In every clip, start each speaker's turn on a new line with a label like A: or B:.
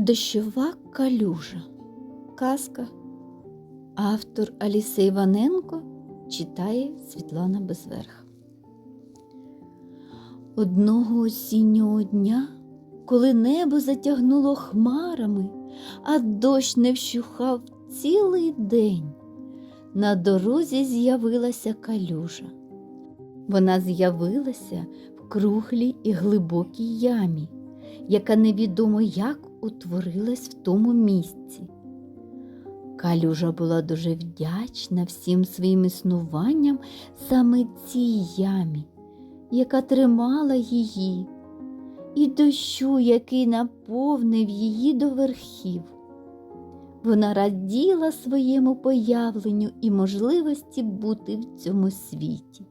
A: Дощова калюжа. Казка. Автор Аліса Іваненко читає Світлана Безверх. Одного осіннього дня, коли небо затягнуло хмарами, а дощ не вщухав цілий день, на дорозі з'явилася калюжа. Вона з'явилася в круглій і глибокій ямі, яка невідомо як утворилась в тому місці. Калюжа була дуже вдячна всім своїм існуванням саме цій ямі, яка тримала її, і дощу, який наповнив її до верхів. Вона раділа своєму появленню і можливості бути в цьому світі.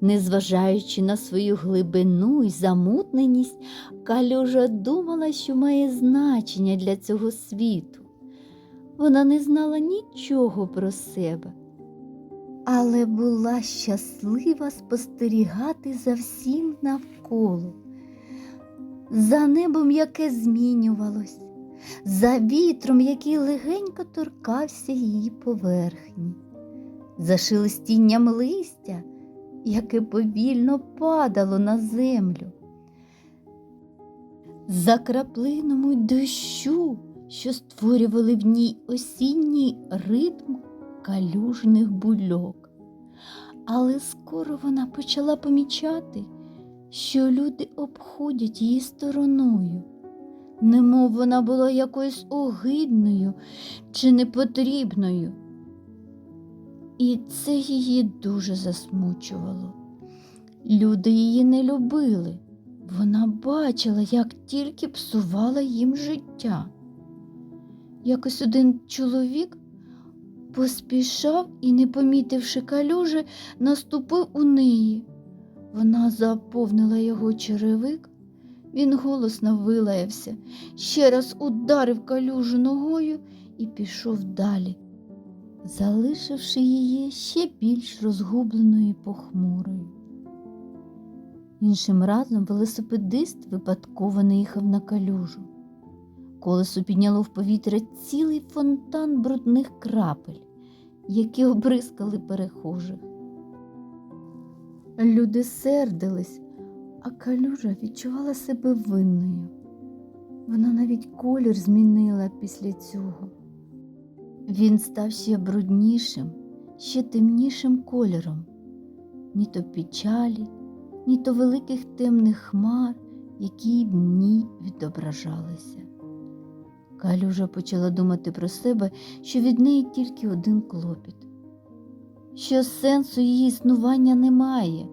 A: Незважаючи на свою глибину і замутненість, Калюжа думала, що має значення для цього світу. Вона не знала нічого про себе, але була щаслива спостерігати за всім навколо, за небом, яке змінювалось, за вітром, який легенько торкався її поверхні, за шелестінням листя яке повільно падало на землю. За краплинами дощу, що створювали в ній осінній ритм калюжних бульок. Але скоро вона почала помічати, що люди обходять її стороною, немов вона була якоюсь огидною чи непотрібною. І це її дуже засмучувало. Люди її не любили. Вона бачила, як тільки псувала їм життя. Якось один чоловік поспішав і, не помітивши калюжи, наступив у неї. Вона заповнила його черевик, він голосно вилаявся, ще раз ударив калюжу ногою і пішов далі залишивши її ще більш розгубленою і похмурою. Іншим разом велосипедист випадково не їхав на калюжу. Колесо підняло в повітря цілий фонтан брудних крапель, які обрискали перехожих. Люди сердились, а калюжа відчувала себе винною. Вона навіть колір змінила після цього. Він став ще бруднішим, ще темнішим кольором, ні то печалі, ні то великих темних хмар, які в ній відображалися. Калюжа почала думати про себе, що від неї тільки один клопіт, що сенсу її існування немає,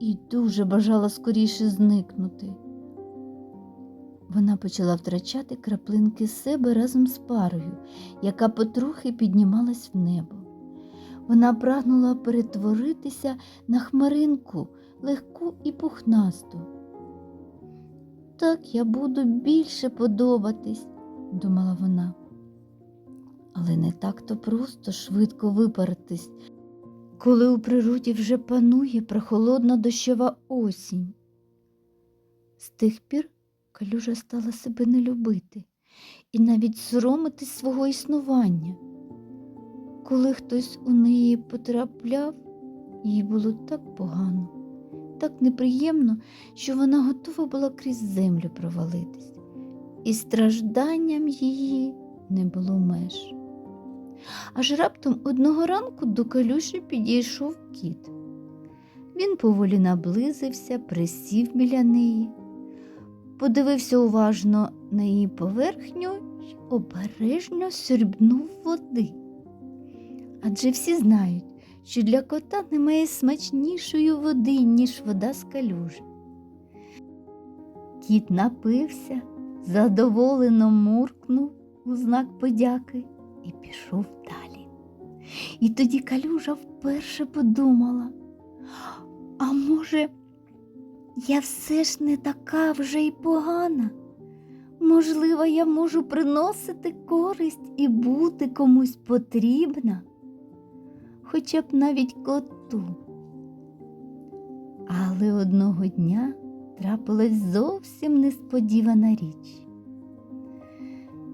A: і дуже бажала скоріше зникнути. Вона почала втрачати краплинки себе разом з парою, яка потрохи піднімалась в небо. Вона прагнула перетворитися на хмаринку легку і пухнасту. Так я буду більше подобатись, думала вона. Але не так то просто швидко випаритись, коли у природі вже панує прохолодна дощова осінь. З тих пір Калюжа стала себе не любити і навіть соромитись свого існування. Коли хтось у неї потрапляв, їй було так погано, так неприємно, що вона готова була крізь землю провалитись, і стражданням її не було меж. Аж раптом одного ранку до калюші підійшов кіт. Він поволі наблизився, присів біля неї подивився уважно на її поверхню й обережно сюрбнув води. Адже всі знають, що для кота немає смачнішої води, ніж вода з калюжі. Кіт напився, задоволено муркнув у знак подяки і пішов далі. І тоді калюжа вперше подумала, а може, я все ж не така вже й погана. Можливо, я можу приносити користь і бути комусь потрібна, хоча б навіть коту. Але одного дня трапилась зовсім несподівана річ.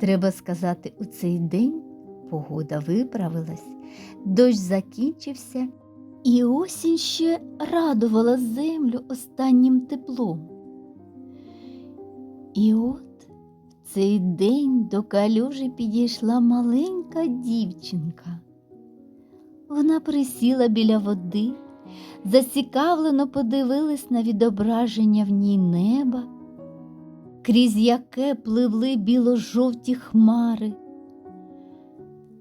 A: Треба сказати, у цей день погода виправилась, дощ закінчився, і осінь ще радувала землю останнім теплом. І от в цей день до калюжі підійшла маленька дівчинка. Вона присіла біля води, зацікавлено подивилась на відображення в ній неба, крізь яке пливли біло-жовті хмари.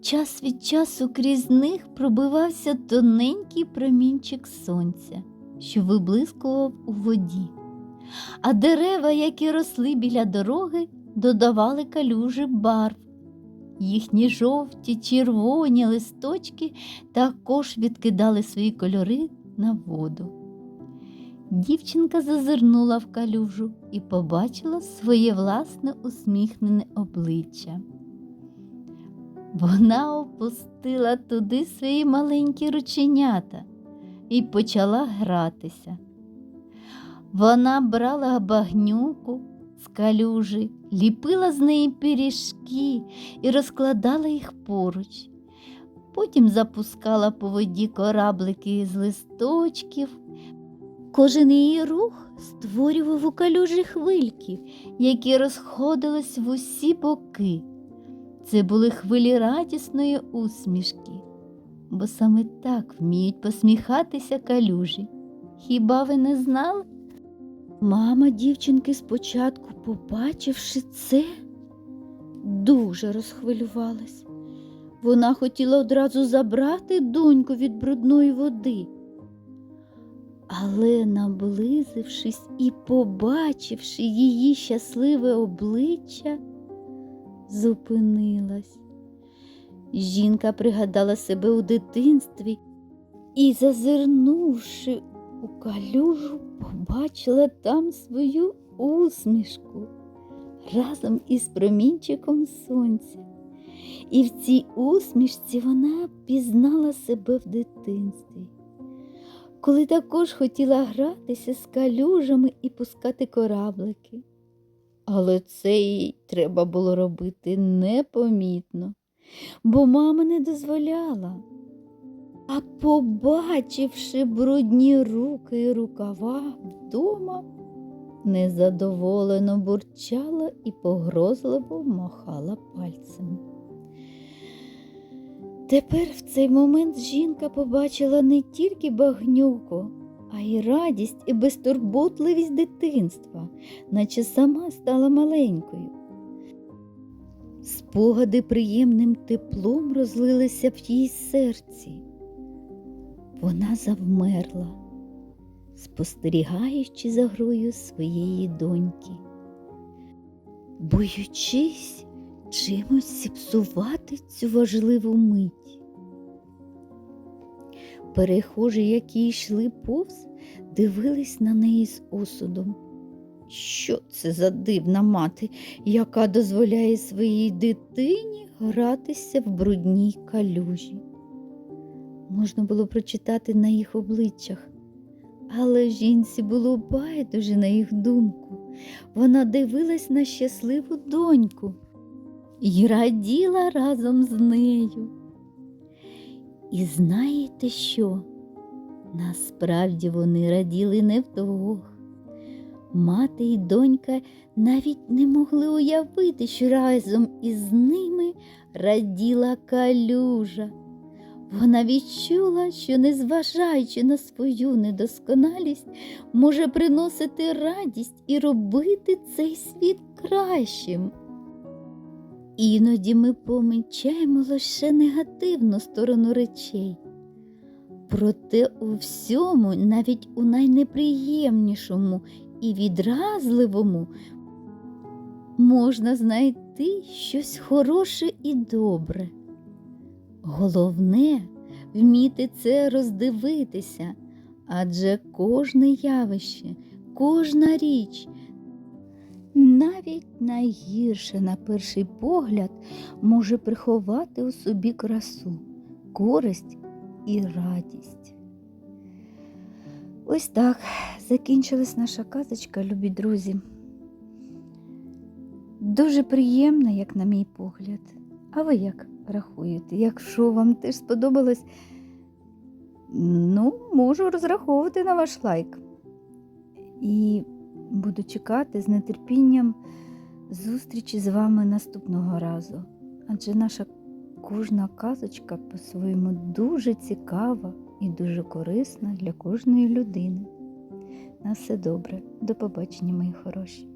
A: Час від часу крізь них пробивався тоненький промінчик сонця, що виблискував у воді, а дерева, які росли біля дороги, додавали калюжі барв. Їхні жовті, червоні листочки також відкидали свої кольори на воду. Дівчинка зазирнула в калюжу і побачила своє власне усміхнене обличчя. Вона опустила туди свої маленькі рученята і почала гратися. Вона брала багнюку з калюжі, ліпила з неї пиріжки і розкладала їх поруч. Потім запускала по воді кораблики з листочків. Кожен її рух створював у калюжі хвильки, які розходились в усі боки. Це були хвилі радісної усмішки, бо саме так вміють посміхатися калюжі. Хіба ви не знали? Мама дівчинки спочатку, побачивши це, дуже розхвилювалась. Вона хотіла одразу забрати доньку від брудної води. Але, наблизившись і побачивши її щасливе обличчя, зупинилась. Жінка пригадала себе у дитинстві і, зазирнувши у калюжу, побачила там свою усмішку разом із промінчиком сонця. І в цій усмішці вона пізнала себе в дитинстві, коли також хотіла гратися з калюжами і пускати кораблики. Але це їй треба було робити непомітно, бо мама не дозволяла. А побачивши брудні руки і рукава вдома, незадоволено бурчала і погрозливо махала пальцем. Тепер в цей момент жінка побачила не тільки багнюку, а й радість і безтурботливість дитинства, наче сама стала маленькою. Спогади приємним теплом розлилися в її серці. Вона завмерла, спостерігаючи за грою своєї доньки, боючись чимось зіпсувати цю важливу мить. Перехожі, які йшли повз, дивились на неї з осудом. Що це за дивна мати, яка дозволяє своїй дитині гратися в брудній калюжі? Можна було прочитати на їх обличчях, але жінці було байдуже на їх думку. Вона дивилась на щасливу доньку і раділа разом з нею. І знаєте що? Насправді вони раділи не вдвох. Мати і донька навіть не могли уявити, що разом із ними раділа калюжа. Вона відчула, що, незважаючи на свою недосконалість, може приносити радість і робити цей світ кращим. Іноді ми помічаємо лише негативну сторону речей. Проте у всьому, навіть у найнеприємнішому і відразливому, можна знайти щось хороше і добре. Головне вміти це роздивитися, адже кожне явище, кожна річ, навіть найгірше на перший погляд, може приховати у собі красу, користь і радість. Ось так закінчилась наша казочка, любі друзі. Дуже приємна, як на мій погляд. А ви як рахуєте? Якщо вам теж сподобалось, ну, можу розраховувати на ваш лайк. І буду чекати з нетерпінням зустрічі з вами наступного разу. Адже наша кожна казочка по-своєму дуже цікава і дуже корисна для кожної людини. На все добре. До побачення, мої хороші.